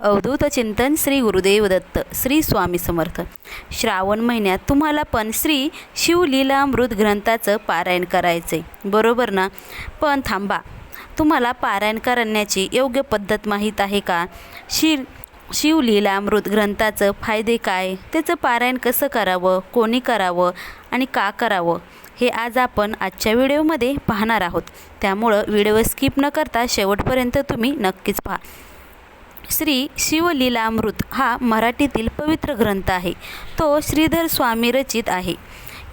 अवधूत चिंतन श्री गुरुदेव दत्त श्री स्वामी समर्थ. श्रावण महिन्यात तुम्हाला पण श्री शिवलीलामृत ग्रंथाचं पारायण करायचं आहे बरोबर ना? पण थांबा. तुम्हाला पारायण करण्याची योग्य पद्धत माहीत आहे का? शिर शिवलीलामृत ग्रंथाचं फायदे काय? त्याचं पारायण कसं करावं? कोणी करावं? आणि का करावं? हे आज आपण आजच्या व्हिडिओमध्ये पाहणार आहोत. त्यामुळं व्हिडिओ स्किप न करता शेवटपर्यंत तुम्ही नक्कीच पहा. श्री शिवलीलामृत हा मराठीतील पवित्र ग्रंथ आहे. तो श्रीधर स्वामी रचित आहे.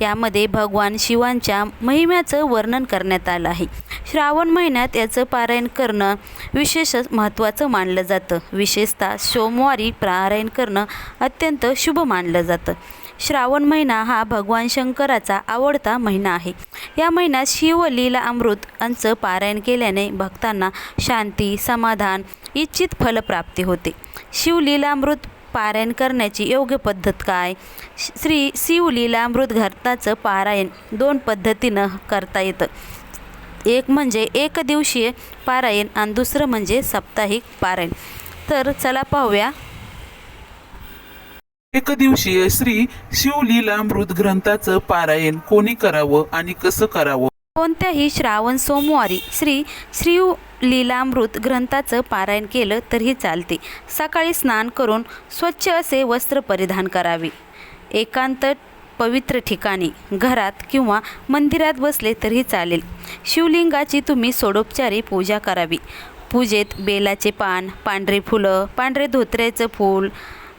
यामध्ये भगवान शिवांच्या महिम्याचं वर्णन करण्यात आलं आहे. श्रावण महिन्यात याचं पारायण करणं विशेषच महत्त्वाचं मानलं जातं. विशेषतः सोमवारी पारायण करणं अत्यंत शुभ मानलं जातं. श्रावण महिना हा भगवान शंकराचा आवडता महिना आहे. या महिन्यात शिवलीला अमृत यांचं पारायण केल्याने भक्तांना शांती समाधान इच्छित फलप्राप्ती होते. शिवलीलामृत पारायण करण्याची योग्य पद्धत काय? श्री शिवलीलामृत ग्रंथाचं पारायण दोन पद्धतीनं करता येतं. एक म्हणजे एक दिवसीय पारायण आणि दुसरं म्हणजे साप्ताहिक पारायण. तर चला पाहूया. एकदिवसीय श्री शिवलीलामृत ग्रंथाचं पारायण कोणी करावं आणि कसं करावं? कोणत्याही श्रावण सोमवारी श्री श्रीव लीलामृत ग्रंथाचं पारायण केलं तरीही चालते. सकाळी स्नान करून स्वच्छ असे वस्त्र परिधान करावे. एकांत पवित्र ठिकाणी घरात किंवा मंदिरात बसले तरीही चालेल. शिवलिंगाची तुम्ही सोडोपचारी पूजा करावी. पूजेत बेलाचे पान पांढरे फुलं पांढरे धोत्र्याचं फूल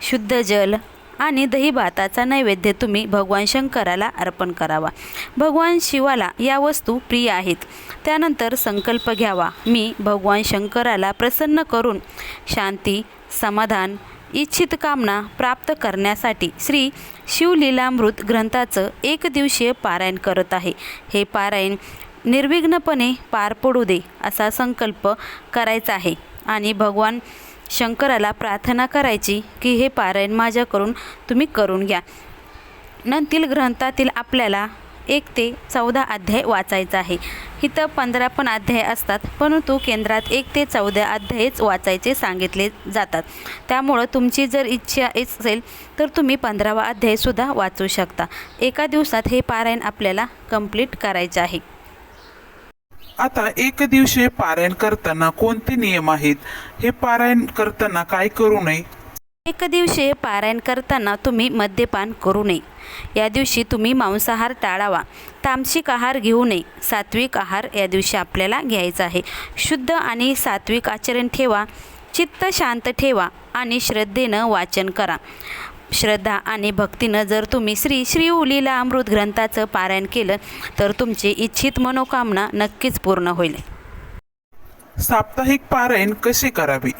शुद्ध जल आणि दही भाताचा नैवेद्य तुम्ही भगवान शंकराला अर्पण करावा. भगवान शिवाला या वस्तू प्रिय आहेत. त्यानंतर संकल्प घ्यावा. मी भगवान शंकराला प्रसन्न करून शांती समाधान इच्छित कामना प्राप्त करण्यासाठी श्री शिवलीलामृत ग्रंथाचं एक दिवसीय पारायण करत आहे. हे पारायण निर्विघ्नपणे पार पडू दे असा संकल्प करायचा आहे. आणि भगवान शंकराला प्रार्थना करायची की हे पारायण माझ्याकडून तुम्ही करून घ्या. नंतर ग्रंथातील आपल्याला एक ते चौदा अध्याय वाचायचा आहे. इथं पंधरा पण अध्याय असतात परंतु केंद्रात एक ते चौदा अध्यायच वाचायचे सांगितले जातात. त्यामुळं तुमची जर इच्छा असेल तर तुम्ही पंधरावा अध्यायसुद्धा वाचू शकता. एका दिवसात हे पारायण आपल्याला कंप्लीट करायचे आहे. आता एक दिवशी पारायण करताना कोणते नियम आहेत? हे पारायण करताना काय करू नये? एक दिवशी पारायण करताना तुम्ही मद्यपान करू नये. या दिवशी तुम्ही मांसाहार टाळावा. तामसिक आहार घेऊ नये. सात्विक आहार या दिवशी आपल्याला घ्यायचा आहे. शुद्ध आणि सात्विक आचरण ठेवा. चित्त शांत ठेवा आणि श्रद्धेनं वाचन करा. श्रद्धा आणि भक्तीनं जर तुम्ही श्री श्री उलीला अमृत ग्रंथाचं पारायण केलं तर तुमची इच्छित मनोकामना नक्कीच पूर्ण होईल. साप्ताहिक पारायण कसे करावे?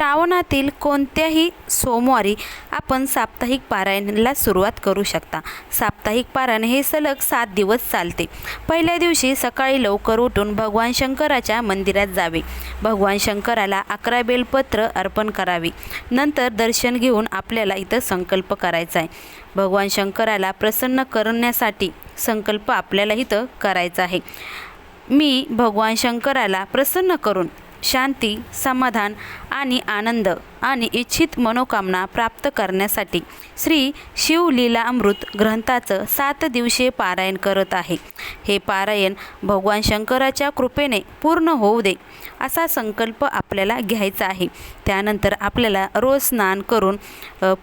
श्रावणातील कोणत्याही सोमवारी आपण साप्ताहिक पारायणाला सुरुवात करू शकता. साप्ताहिक पारायण हे सलग सात दिवस चालते. पहिल्या दिवशी सकाळी लवकर उठून भगवान शंकराच्या मंदिरात जावे. भगवान शंकराला अकरा बेलपत्र अर्पण करावे. नंतर दर्शन घेऊन आपल्याला इथं संकल्प करायचा आहे. भगवान शंकराला प्रसन्न करण्यासाठी संकल्प आपल्याला इथं करायचा आहे. मी भगवान शंकराला प्रसन्न करून शांती समाधान आणि आनंद आणि इच्छित मनोकामना प्राप्त करण्यासाठी श्री शिवलीला अमृत ग्रंथाचं सात दिवसीय पारायण करत आहे. हे पारायण भगवान शंकराच्या कृपेने पूर्ण होऊ दे असा संकल्प आपल्याला घ्यायचा आहे. त्यानंतर आपल्याला रोज स्नान करून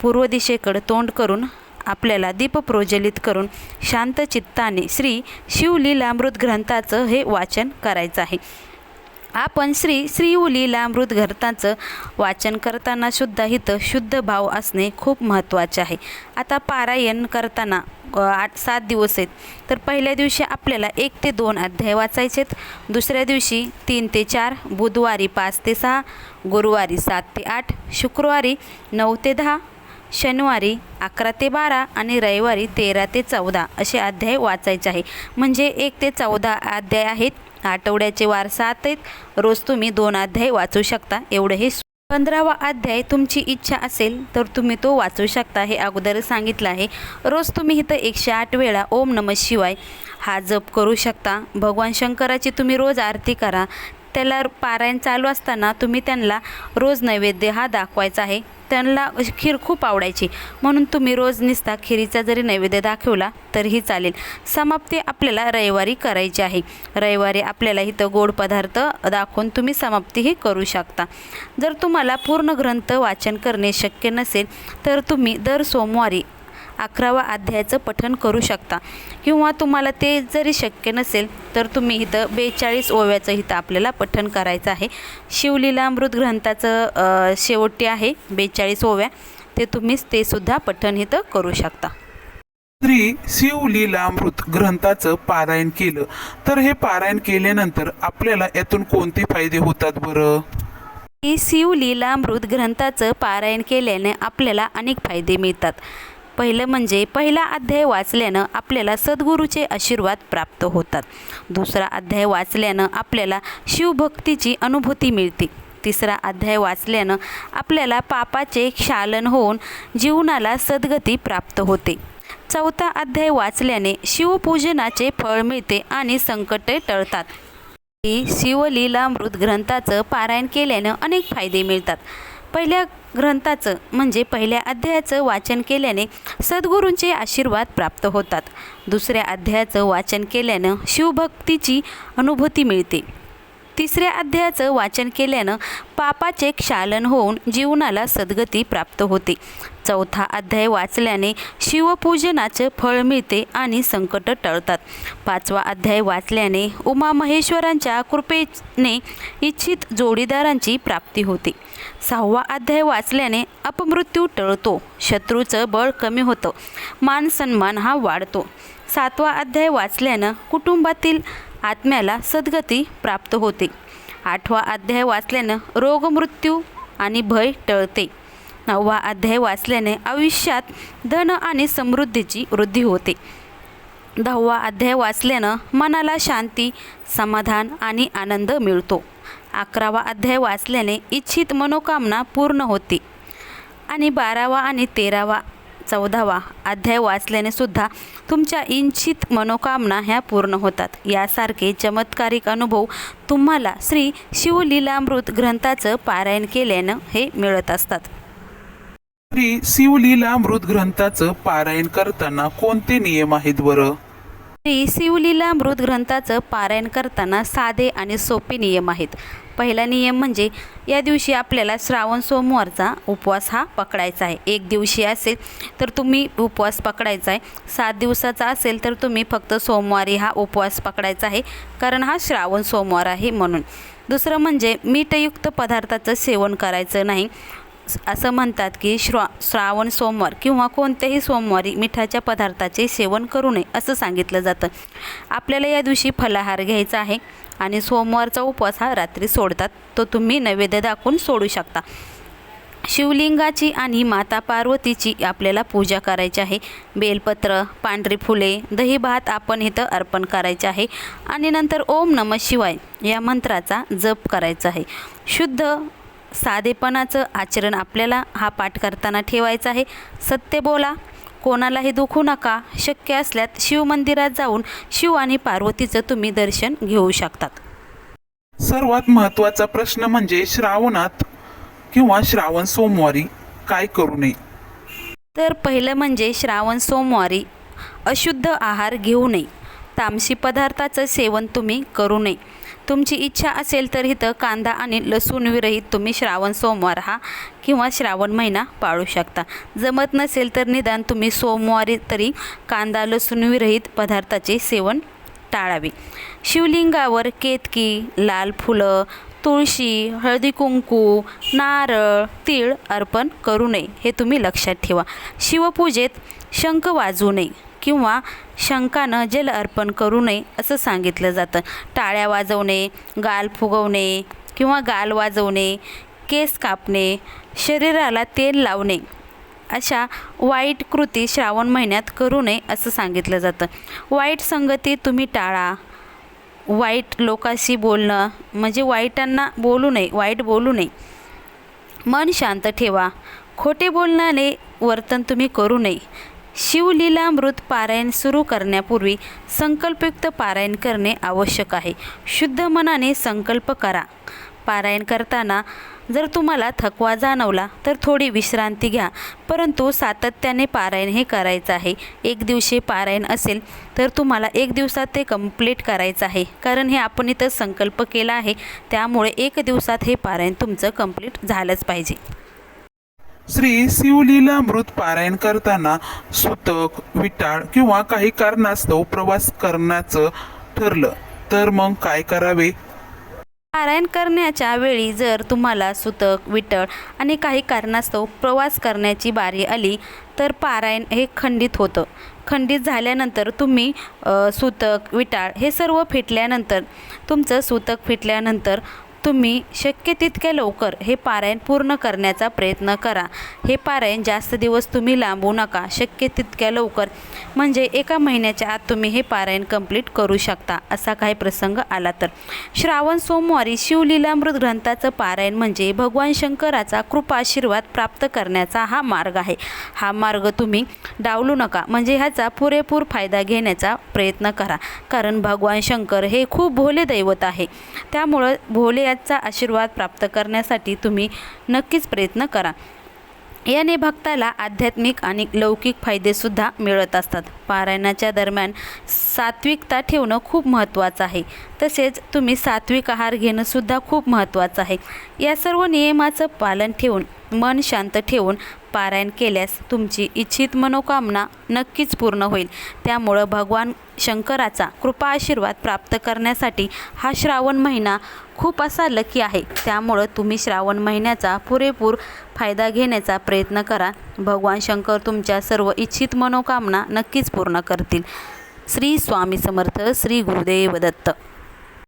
पूर्व दिशेकडे तोंड करून आपल्याला दीप प्रज्वलित करून शांत चित्ताने श्री शिवलीलामृत ग्रंथाचं हे वाचन करायचं आहे. आपण श्री श्रीउलीला मृतघर्ताचं वाचन करताना सुद्धा इथं शुद्ध भाव असणे खूप महत्त्वाचे आहे. आता पारायण करताना आठ सात दिवस आहेत. तर पहिल्या दिवशी आपल्याला एक ते दोन अध्याय वाचायचे आहेत दुसऱ्या दिवशी तीन ते चार बुधवारी पाच ते सहा गुरुवारी सात ते आठ शुक्रवारी नऊ ते दहा शनिवारी अकरा ते बारा आणि रविवारी तेरा ते चौदा असे अध्याय वाचायचे आहे. म्हणजे एक ते चौदा अध्याय आहेत. आठवड्याचे वार सात आहेत. रोज तुम्ही दोन अध्याय वाचू शकता. एवढं हे पंधरावा अध्याय तुमची इच्छा असेल तर तुम्ही तो वाचू शकता हे अगोदर सांगितलं आहे. रोज तुम्ही इथं एकशे आठ वेळा ओम नम शिवाय हा जप करू शकता. भगवान शंकराची तुम्ही रोज आरती करा. त्याला पारायण चालू असताना तुम्ही त्यांना रोज नैवेद्य हा दाखवायचा आहे. त्यांना खीर खूप आवडायची. म्हणून तुम्ही रोज निसता खिरीचा जरी नैवेद्य दाखवला तरीही चालेल. समाप्ती आपल्याला रविवारी करायची आहे. रविवारी आपल्याला इथं गोड पदार्थ दाखवून तुम्ही समाप्तीही करू शकता. जर तुम्हाला पूर्ण ग्रंथ वाचन करणे शक्य नसेल तर तुम्ही दर सोमवारी अकरावा अध्यायाचं पठण करू शकता. किंवा तुम्हाला ते जरी शक्य नसेल तर तुम्ही इथं बेचाळीस ओव्याचं इथं आपल्याला पठण करायचं आहे. शिवलीलामृत ग्रंथाचं अ, शेवटी आहे बेचाळीस ओव्या. ते तुम्ही ते सुद्धा पठण इथं करू शकता. श्री शिवलीलामृत ग्रंथाचं पारायण केलं. तर हे पारायण केल्यानंतर आपल्याला यातून कोणते फायदे होतात बरं? ही शिवलीलामृत ग्रंथाचं पारायण केल्याने आपल्याला अनेक फायदे मिळतात. पहिलं म्हणजे पहिला अध्याय वाचल्यानं आपल्याला सद्गुरूचे आशीर्वाद प्राप्त होतात. दुसरा अध्याय वाचल्यानं आपल्याला शिवभक्तीची अनुभूती मिळते. तिसरा अध्याय वाचल्यानं आपल्याला पापाचे क्षालन होऊन जीवनाला सद्गती प्राप्त होते. चौथा अध्याय वाचल्याने शिवपूजनाचे फळ मिळते आणि संकटे टळतात. ही शिवलीलामृत ग्रंथाचं पारायण केल्यानं अनेक फायदे मिळतात. पहिल्या ग्रंथाचं म्हणजे पहिल्या अध्यायाचं वाचन केल्याने सद्गुरूंचे आशीर्वाद प्राप्त होतात. दुसऱ्या अध्यायाचं वाचन केल्यानं शिवभक्तीची अनुभूती मिळते. तिसऱ्या अध्यायाचं वाचन केल्यानं पापाचे क्षालन होऊन जीवनाला सद्गती प्राप्त होते. चौथा अध्याय वाचल्याने शिवपूजनाचं फळ मिळते आणि संकट टळतात. पाचवा अध्याय वाचल्याने उमा महेश्वरांच्या कृपेने इच्छित जोडीदारांची प्राप्ती होते. सहावा अध्याय वाचल्याने अपमृत्यू टळतो शत्रूचं बळ कमी होतं मान सन्मान हा वाढतो. सातवा अध्याय वाचल्यानं कुटुंबातील आत्म्याला सद्गती प्राप्त होते. आठवा अध्याय वाचल्यानं रोगमृत्यू आणि भय टळते. नववा अध्याय वाचल्याने आयुष्यात धन आणि समृद्धीची वृद्धी होते. दहावा अध्याय वाचल्यानं मनाला शांती समाधान आणि आनंद मिळतो. अकरावा अध्याय वाचल्याने इच्छित मनोकामना पूर्ण होते. आणि बारावा आणि तेरावा चौदावा अध्याय वाचल्याने सुद्धा तुमच्या इच्छित मनोकामना ह्या पूर्ण होतात. यासारखे चमत्कारिक अनुभव तुम्हाला श्री शिवलीलामृत ग्रंथाचं पारायण केल्यानं हे मिळत असतात. श्री शिवलीलामृत ग्रंथाचं पारायण करताना कोणते नियम आहेत बरं? श्री शिवलीला मृत ग्रंथाचं पारायण करताना साधे आणि सोपे नियम आहेत. पहिला नियम म्हणजे या दिवशी आपल्याला श्रावण सोमवारचा उपवास हा पकडायचा आहे. एक दिवशी असेल तर तुम्ही उपवास पकडायचा आहे. सात दिवसाचा असेल तर तुम्ही फक्त सोमवारी हा उपवास पकडायचा आहे. कारण हा श्रावण सोमवार आहे म्हणून. दुसरं म्हणजे मीठयुक्त पदार्थाचं सेवन करायचं नाही. असं म्हणतात की श्रा श्रावण सोमवार किंवा कोणत्याही सोमवारी मिठाच्या पदार्थाचे सेवन करू नये असं सांगितलं जातं. आपल्याला या दिवशी फलाहार घ्यायचा आहे आणि सोमवारचा उपवास हा रात्री सोडतात तो तुम्ही नैवेद्य दाखवून सोडू शकता. शिवलिंगाची आणि माता पार्वतीची आपल्याला पूजा करायची आहे. बेलपत्र पांढरी फुले दही भात आपण इथं अर्पण करायचे आहे. आणि नंतर ओम नम शिवाय या मंत्राचा जप करायचा आहे. शुद्ध साधेपणाचं आचरण आपल्याला हा पाठ करताना ठेवायचा आहे. सत्य बोला. कोणालाही दुखू नका. शक्य असल्यास शिवमंदिरात जाऊन शिव आणि पार्वतीचं तुम्ही दर्शन घेऊ शकतात. सर्वात महत्त्वाचा प्रश्न म्हणजे श्रावणात किंवा श्रावण सोमवारी काय करू नये? तर पहिलं म्हणजे श्रावण सोमवारी अशुद्ध आहार घेऊ नये. तामसी पदार्थाचं सेवन तुम्ही करू नये. तुमची इच्छा असेल तर इथं कांदा आणि लसूण विरहित तुम्ही श्रावण सोमवार हा किंवा श्रावण महिना पाळू शकता. जमत नसेल तर निदान तुम्ही सोमवारी तरी कांदा लसूण विरहित पदार्थाचे सेवन टाळावे. शिवलिंगावर केतकी लाल फुलं तुळशी हळदी कुंकू नारळ तीळ अर्पण करू नये हे तुम्ही लक्षात ठेवा. शिवपूजेत शंख वाजू नये. किंवा शंकानं जल अर्पण करू नये असं सांगितलं जातं. टाळ्या वाजवणे गाल फुगवणे किंवा गाल वाजवणे केस कापणे शरीराला तेल लावणे अशा वाईट कृती श्रावण महिन्यात करू नये असं सांगितलं जातं. वाईट संगती तुम्ही टाळा. वाईट लोकांशी बोलणं म्हणजे वाईटांना बोलू नये वाईट बोलू नये. मन शांत ठेवा. खोटे बोलण्याने वर्तन तुम्ही करू नये. शिवलीलामृत पारायण सुरू करण्यापूर्वी संकल्पयुक्त पारायण करणे आवश्यक आहे. शुद्ध मनाने संकल्प करा. पारायण करताना जर तुम्हाला थकवा जाणवला तर थोडी विश्रांती घ्या. परंतु सातत्याने पारायण हे करायचं आहे. एक दिवशी पारायण असेल तर तुम्हाला एक दिवसात ते कंप्लीट करायचं आहे. कारण हे आपण इथं संकल्प केला आहे. त्यामुळे एक दिवसात हे पारायण तुमचं कंप्लीट झालंच पाहिजे. श्री शिवलीला मृत पारायण करताना सुतक विटाळ किंवा काही कारणास्तव प्रवास करण्याचं ठरलं. तर मग काय करावे? पारायण करण्याच्या वेळी जर तुम्हाला सुतक विटळ आणि काही कारणास्तव प्रवास करण्याची बारी आली तर पारायण हे खंडित होतं. खंडित झाल्यानंतर तुम्ही सुतक विटाळ हे सर्व फिटल्यानंतर तुमचं सुतक फिटल्यानंतर तुम्ही शक्य तितक्या लवकर हे पारायण पूर्ण करण्याचा प्रयत्न करा. हे पारायण जास्त दिवस तुम्ही लांबू नका. शक्य तितक्या लवकर. म्हणजे एका महिन्याच्या आत तुम्ही हे पारायण कंप्लीट करू शकता असा काही प्रसंग आला तर. श्रावण सोमवारी शिवलीलामृत ग्रंथाचं पारायण म्हणजे भगवान शंकराचा कृपाशीर्वाद प्राप्त करण्याचा हा मार्ग आहे. हा मार्ग तुम्ही डावलू नका. म्हणजे ह्याचा पुरेपूर फायदा घेण्याचा प्रयत्न करा. कारण भगवान शंकर हे खूप भोले दैवत आहे. त्यामुळं भोले याचा आशीर्वाद प्राप्त करण्यासाठी तुम्ही नक्कीच प्रयत्न करा. याने भक्ताला आध्यात्मिक आणि लौकिक फायदेसुद्धा मिळत असतात. पारायणाच्या दरम्यान सात्विकता ठेवणं खूप महत्त्वाचं आहे. तसेच तुम्ही सात्विक आहार घेणंसुद्धा खूप महत्त्वाचं आहे. या सर्व नियमाचं पालन ठेवून मन शांत ठेवून पारायण केल्यास तुमची इच्छित मनोकामना नक्कीच पूर्ण होईल. त्यामुळं भगवान शंकराचा कृपा आशीर्वाद प्राप्त करण्यासाठी हा श्रावण महिना खूप असा लकी आहे. त्यामुळं तुम्ही श्रावण महिन्याचा पुरेपूर फायदा घेण्याचा प्रयत्न करा. भगवान शंकर तुमच्या सर्व इच्छित मनोकामना नक्कीच पूर्ण करतील. श्री स्वामी समर्थ श्री गुरुदेव दत्त.